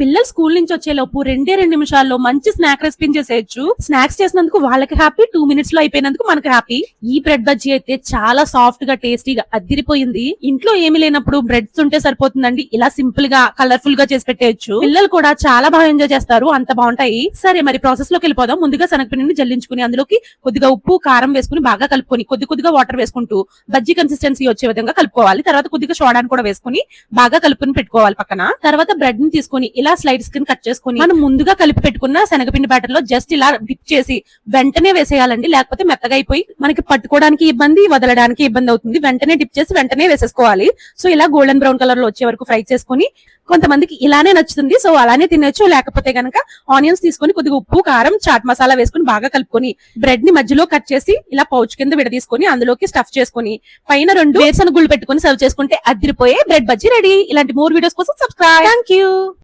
పిల్లలు స్కూల్ నుంచి వచ్చేలోపు రెండే రెండు నిమిషాల్లో మంచి స్నాక్ రెసిపీ చేసేయచ్చు. స్నాక్స్ చేసినందుకు వాళ్ళకి హ్యాపీ టూ మినిట్స్లో అయిపోయినందుకు మనకి హ్యాపీ. ఈ బ్రెడ్ బజ్జీ అయితే చాలా సాఫ్ట్గా టేస్టీగా అద్దిరిపోయింది. ఇంట్లో ఏమి లేనప్పుడు బ్రెడ్స్ ఉంటే సరిపోతుందండి. ఇలా సింపుల్గా కలర్ఫుల్గా చేసి పెట్టేయచ్చు. పిల్లలు కూడా చాలా బాగా ఎంజాయ్ చేస్తారు. అంత బాగుంటాయి. సరే మరి ప్రాసెస్లోకి వెళ్ళిపోదాం. ముందుగా శనగపిండిని జల్లించుకుని అందులోకి కొద్దిగా ఉప్పు కారం వేసుకుని బాగా కలుపుకొని కొద్ది కొద్దిగా వాటర్ వేసుకుంటూ బజ్జీ కన్సిస్టెన్సీ వచ్చే విధంగా కలుపుకోవాలి. తర్వాత కొద్దిగా సోడాని కూడా వేసుకుని బాగా కలుపుకొని పెట్టుకోవాలి పక్కన. తర్వాత బ్రెడ్ని తీసుకొని ఇలా స్లైడ్స్ కింద కట్ చేసుకుని మనం ముందుగా కలిపి పెట్టుకున్న శనగపిండి బ్యాటర్లో జస్ట్ ఇలా డిప్ చేసి వెంటనే వేసేయాలండి. లేకపోతే మెత్తగా అయిపోయి మనకి పట్టుకోవడానికి ఇబ్బంది వదలడానికి ఇబ్బంది అవుతుంది. వెంటనే డిప్ చేసి వెంటనే వేసేసుకోవాలి. సో ఇలా గోల్డెన్ బ్రౌన్ కలర్లో వచ్చే వరకు ఫ్రై చేసుకొని కొంతమందికి ఇలానే నచ్చుతుంది. సో అలానే తినొచ్చు. లేకపోతే గనక ఆనియన్స్ తీసుకొని కొద్దిగా ఉప్పు కారం చాట్ మసాలా వేసుకొని బాగా కలుపుకొని బ్రెడ్ని మధ్యలో కట్ చేసి ఇలా పౌచ్ కింద విడదీసుకుని అందులోకి స్టఫ్ చేసుకొని పైన రెండు వేరుశనగ గుళ్ళు పెట్టుకొని సర్వ్ చేసుకుంటే అదిరిపోయే బ్రెడ్ బజ్జీ రెడీ ఇలాంటి మోర్ వీడియోస్ కోసం సబ్స్క్రైబ్ థ్యాంక్